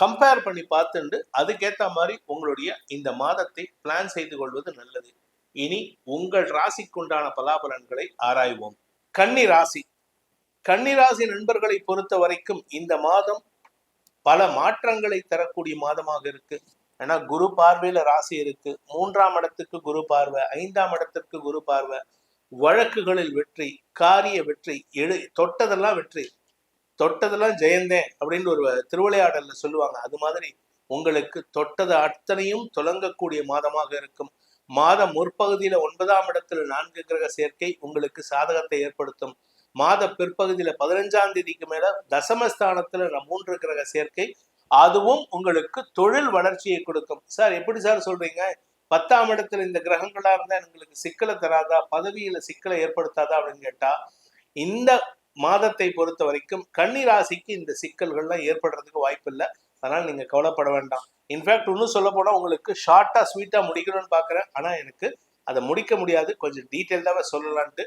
Compare பண்ணி பார்த்துண்டு அதுக்கேத்த மாதிரி உங்களுடைய இந்த மாதத்தை பிளான் செய்து கொள்வது நல்லது. இனி உங்கள் ராசிக்குண்டான பலாபலன்களை ஆராய்வோம். கன்னி ராசி. கன்னி ராசி நண்பர்களை பொறுத்த வரைக்கும் இந்த மாதம் பல மாற்றங்களை தரக்கூடிய மாதமாக இருக்கு. ஏன்னா குரு பார்வையில ராசி இருக்கு. மூன்றாம் இடத்துக்கு குரு பார்வை ஐந்தாம் இடத்திற்கு குரு பார்வை. வழக்குகளில் வெற்றி காரிய வெற்றி எழு தொட்டதெல்லாம் வெற்றி. தொட்டதெல்லாம் ஜெயந்தேன் அப்படின்னு ஒரு திருவிளையாடல்ல சொல்லுவாங்க. அது மாதிரி உங்களுக்கு தொட்டது அத்தனையும் தொடங்கக்கூடிய மாதமாக இருக்கும். மாத முற்பகுதியில ஒன்பதாம் இடத்துல நான்கு கிரக சேர்க்கை உங்களுக்கு சாதகத்தை ஏற்படுத்தும். மாத பிற்பகுதியில பதினஞ்சாம் தேதிக்கு மேல தசமஸ்தானத்துல மூன்று கிரக சேர்க்கை. அதுவும் உங்களுக்கு தொழில் வளர்ச்சியை கொடுக்கும். சார் எப்படி சார் சொல்றீங்க? பத்தாம் இடத்துல இந்த கிரகங்களா இருந்தா எங்களுக்கு சிக்கலை தராதா? பதவியில சிக்கலை ஏற்படுத்தாதா அப்படின்னு கேட்டா இந்த மாதத்தை பொறுத்த வரைக்கும் கன்னி ராசிக்கு இந்த சிக்கல்கள்லாம் ஏற்படுறதுக்கு வாய்ப்பு இல்லை அதனால நீங்க கவலைப்பட வேண்டாம். இன்ஃபேக்ட் இன்னும் சொல்ல போனா உங்களுக்கு ஷார்ட்டா ஸ்வீட்டா முடிக்கணும்னு பாக்குறேன். ஆனா எனக்கு அதை முடிக்க முடியாது. கொஞ்சம் டீட்டெயில்டாக சொல்லலான்ட்டு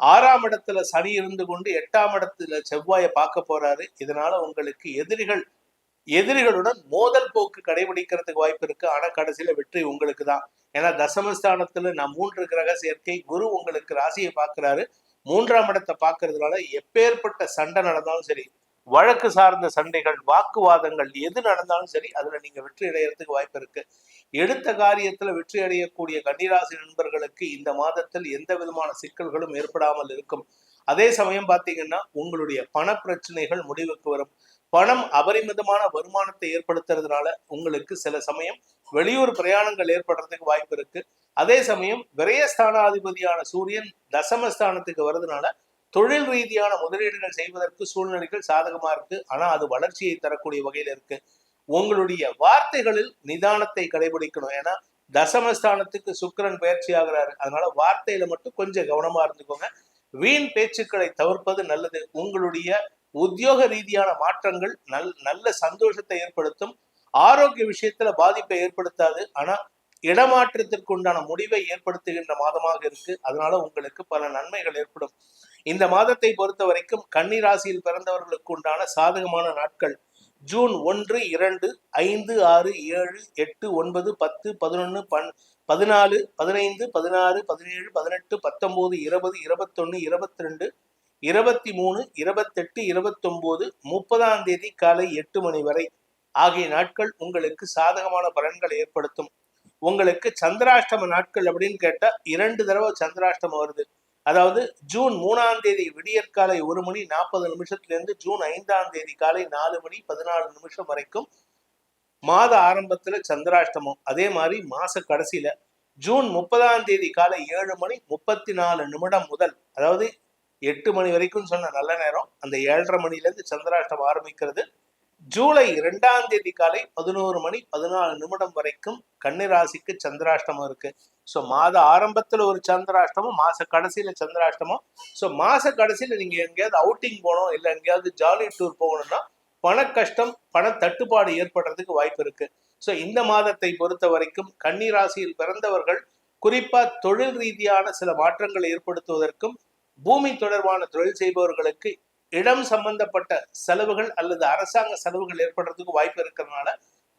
ஆறாம் இடத்துல சனி இருந்து கொண்டு எட்டாம் இடத்துல செவ்வாயை பார்க்க போறாரு. இதனால உங்களுக்கு எதிரிகள் எதிரிகளுடன் மோதல் போக்கு கடைபிடிக்கிறதுக்கு வாய்ப்பு இருக்கு. ஆனா கடைசியில வெற்றி உங்களுக்கு தான் ஏன்னா தசமஸ்தானத்துல நான் மூன்று கிரக சேர்க்கை குரு உங்களுக்கு ராசியை பார்க்கிறாரு. மூன்றாம் இடத்தை பார்க்கறதுனால எப்பேற்பட்ட சண்டை நடந்தாலும் சரி வழக்கு சார்ந்த சண்டைகள் வாக்குவாதங்கள் எது நடந்தாலும் சரி அதுல நீங்க வெற்றி அடையறதுக்கு வாய்ப்பு இருக்கு. எடுத்த காரியத்துல வெற்றி அடையக்கூடிய கன்னிராசி நண்பர்களுக்கு இந்த மாதத்தில் எந்த விதமான சிக்கல்களும் ஏற்படாமல் இருக்கும். அதே சமயம் பாத்தீங்கன்னா உங்களுடைய பண பிரச்சனைகள் முடிவுக்கு வரும். பணம் அபரிமிதமான வருமானத்தை ஏற்படுத்துறதுனால உங்களுக்கு சில சமயம் வெளியூர் பிரயாணங்கள் ஏற்படுறதுக்கு வாய்ப்பு இருக்கு. அதே சமயம் விரயஸ்தானாதிபதியான சூரியன் தசமஸ்தானத்துக்கு வர்றதுனால தொழில் ரீதியான முதலீடுகள் செய்வதற்கு சூழ்நிலைகள் சாதகமா இருக்கு. ஆனா அது வளர்ச்சியை தரக்கூடிய வகையில இருக்கு. உங்களுடைய வார்த்தைகளில் நிதானத்தை கடைபிடிக்கணும். ஏன்னா தசமஸ்தானத்துக்கு சுக்கிரன் பயிற்சி ஆகிறாரு. அதனால வார்த்தையில மட்டும் கொஞ்சம் கவனமா இருந்துக்கோங்க. வீண் பேச்சுக்களை தவிர்ப்பது நல்லது. உங்களுடைய உத்தியோக ரீதியான மாற்றங்கள் நல் நல்ல சந்தோஷத்தை ஏற்படுத்தும். ஆரோக்கிய விஷயத்துல பாதிப்பை ஏற்படுத்தாது. ஆனா இடமாற்றத்திற்கு உண்டான முடிவை ஏற்படுத்துகின்ற மாதமாக இருக்கு. அதனால உங்களுக்கு பல நன்மைகள் ஏற்படும். இந்த மாதத்தை பொறுத்த வரைக்கும் கன்னி ராசியில் பிறந்தவர்களுக்கு உண்டான சாதகமான நாட்கள் ஜூன் ஒன்று இரண்டு ஐந்து ஆறு ஏழு எட்டு ஒன்பது பத்து பதினொன்று பன் பதினாலு பதினைந்து பதினாறு பதினேழு பதினெட்டு பத்தொன்பது இருபது இருபத்தொன்னு இருபத்தி ரெண்டு இருபத்தி மூணு இருபத்தெட்டு இருபத்தொம்போது முப்பதாம் தேதி காலை எட்டு மணி வரை. ஆகிய நாட்கள் உங்களுக்கு சாதகமான பலன்களை ஏற்படுத்தும். உங்களுக்கு சந்திராஷ்டம நாட்கள் அப்படின்னு கேட்டால் இரண்டு தடவை சந்திராஷ்டமம் வருது. அதாவது ஜூன் மூணாம் தேதி விடியற்காலை ஒரு மணி நாற்பது நிமிஷத்துலேருந்து ஜூன் ஐந்தாம் தேதி காலை நாலு மணி பதினாலு நிமிஷம் வரைக்கும் மாத ஆரம்பத்தில் சந்திராஷ்டமம். அதே மாதிரி மாச கடைசியில ஜூன் முப்பதாம் தேதி காலை ஏழு மணி முப்பத்தி நாலு நிமிடம் முதல் அதாவது எட்டு மணி வரைக்கும் சொன்ன நல்ல நேரம். அந்த ஏழரை மணில இருந்து ஆரம்பிக்கிறது. ஜூலை இரண்டாம் தேதி காலை பதினோரு மணி பதினாலு நிமிடம் வரைக்கும் கன்னிராசிக்கு சந்திராஷ்டமம் இருக்கு. ஸோ மாத ஆரம்பத்தில் ஒரு சந்திராஷ்டமம் மாச கடைசியில சந்திராஷ்டமம். ஸோ மாச கடைசியில நீங்க எங்கேயாவது அவுட்டிங் போகணும் இல்லை எங்கேயாவது ஜாலி டூர் போகணும்னா பண கஷ்டம் பண தட்டுப்பாடு ஏற்படுறதுக்கு வாய்ப்பு இருக்கு. ஸோ இந்த மாதத்தை பொறுத்த வரைக்கும் கன்னிராசியில் பிறந்தவர்கள் குறிப்பா தொழில் ரீதியான சில மாற்றங்களை ஏற்படுத்துவதற்கும் பூமி தொடர்பான தொழில் செய்பவர்களுக்கு இடம் சம்பந்தப்பட்ட செலவுகள் அல்லது அரசாங்க செலவுகள் ஏற்படுறதுக்கு வாய்ப்பு இருக்கிறதுனால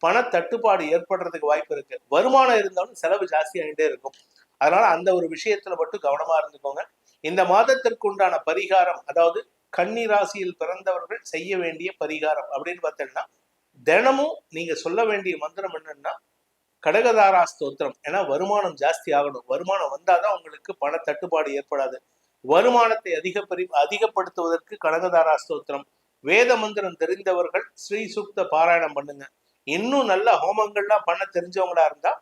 பண தட்டுப்பாடு ஏற்படுறதுக்கு வாய்ப்பு இருக்கு. வருமானம் இருந்தாலும் செலவு ஜாஸ்தி ஆகிட்டே இருக்கும். அதனால அந்த ஒரு விஷயத்துல மட்டும் கவனமா இருந்துக்கோங்க. இந்த மாதத்திற்கு உண்டான பரிகாரம் அதாவது கன்னி ராசியில் பிறந்தவர்கள் செய்ய வேண்டிய பரிகாரம் அப்படின்னு பார்த்தீங்கன்னா தினமும் நீங்க சொல்ல வேண்டிய மந்திரம் என்னன்னா கடகதாரா ஸ்தோத்திரம். ஏன்னா வருமானம் ஜாஸ்தி ஆகணும். வருமானம் வந்தாதான் உங்களுக்கு பண தட்டுப்பாடு ஏற்படாது. வருமானத்தை அதிகப்பரி அதிகப்படுத்துவதற்கு கனகதாரா ஸ்தோத்திரம். வேத மந்திரம் தெரிந்தவர்கள் ஸ்ரீ சுக்த பாராயணம் பண்ணுங்க. இன்னும் நல்ல ஹோமங்கள்லாம் பண்ண தெரிஞ்சவங்களா இருந்தா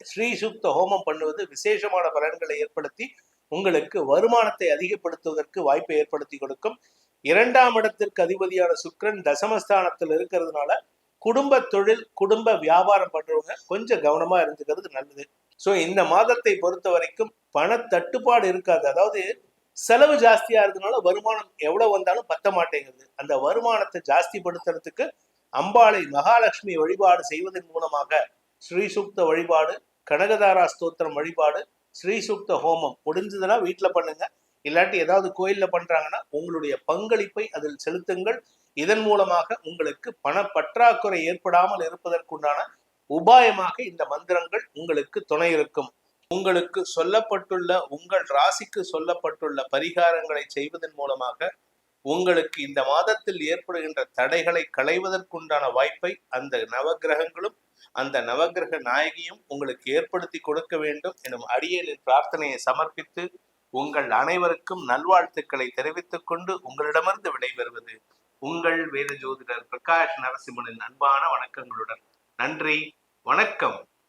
ஸ்ரீ சுக்த ஹோமம் பண்ணுவது விசேஷமான பலன்களை ஏற்படுத்தி உங்களுக்கு வருமானத்தை அதிகப்படுத்துவதற்கு வாய்ப்பை ஏற்படுத்தி கொடுக்கும். இரண்டாம் இடத்திற்கு அதிபதியான சுக்கிரன் தசமஸ்தானத்தில் இருக்கிறதுனால குடும்ப தொழில் குடும்ப வியாபாரம் பண்றவங்க கொஞ்சம் கவனமா இருந்துக்கிறது நல்லது. ஸோ இந்த மாதத்தை பொறுத்த வரைக்கும் பண தட்டுப்பாடு இருக்காது. அதாவது செலவு ஜாஸ்தியா இருக்கிறதுனால வருமானம் எவ்வளவு வந்தாலும் பத்த மாட்டேங்குது. அந்த வருமானத்தை ஜாஸ்திப்படுத்துறதுக்கு அம்பாளை மகாலட்சுமி வழிபாடு செய்வதன் மூலமாக ஸ்ரீசுக்த வழிபாடு கனகதாரா ஸ்தோத்திரம் வழிபாடு ஸ்ரீசுக்த ஹோமம் முடிஞ்சதுன்னா வீட்டில் பண்ணுங்க. இல்லாட்டி ஏதாவது கோயிலில் பண்றாங்கன்னா உங்களுடைய பங்களிப்பை அதில் செலுத்துங்கள். இதன் மூலமாக உங்களுக்கு பண பற்றாக்குறை ஏற்படாமல் இருப்பதற்குண்டான உபாயமாக இந்த மந்திரங்கள் உங்களுக்கு துணை இருக்கும். உங்களுக்கு சொல்லப்பட்டுள்ள உங்கள் ராசிக்கு சொல்லப்பட்டுள்ள பரிகாரங்களை செய்வதன் மூலமாக உங்களுக்கு இந்த மாதத்தில் ஏற்படுகின்ற தடைகளை களைவதற்குண்டான வாய்ப்பை அந்த நவகிரகங்களும் அந்த நவகிரக நாயகியும் உங்களுக்கு ஏற்படுத்தி கொடுக்க வேண்டும் எனும் அடியலின் பிரார்த்தனையை சமர்ப்பித்து உங்கள் அனைவருக்கும் நல்வாழ்த்துக்களை தெரிவித்துக் கொண்டு உங்களிடமிருந்து விடைபெறுவது உங்கள் வேத ஜோதிடர் பிரகாஷ் நரசிம்மனின் அன்பான வணக்கங்களுடன். நன்றி வணக்கம்.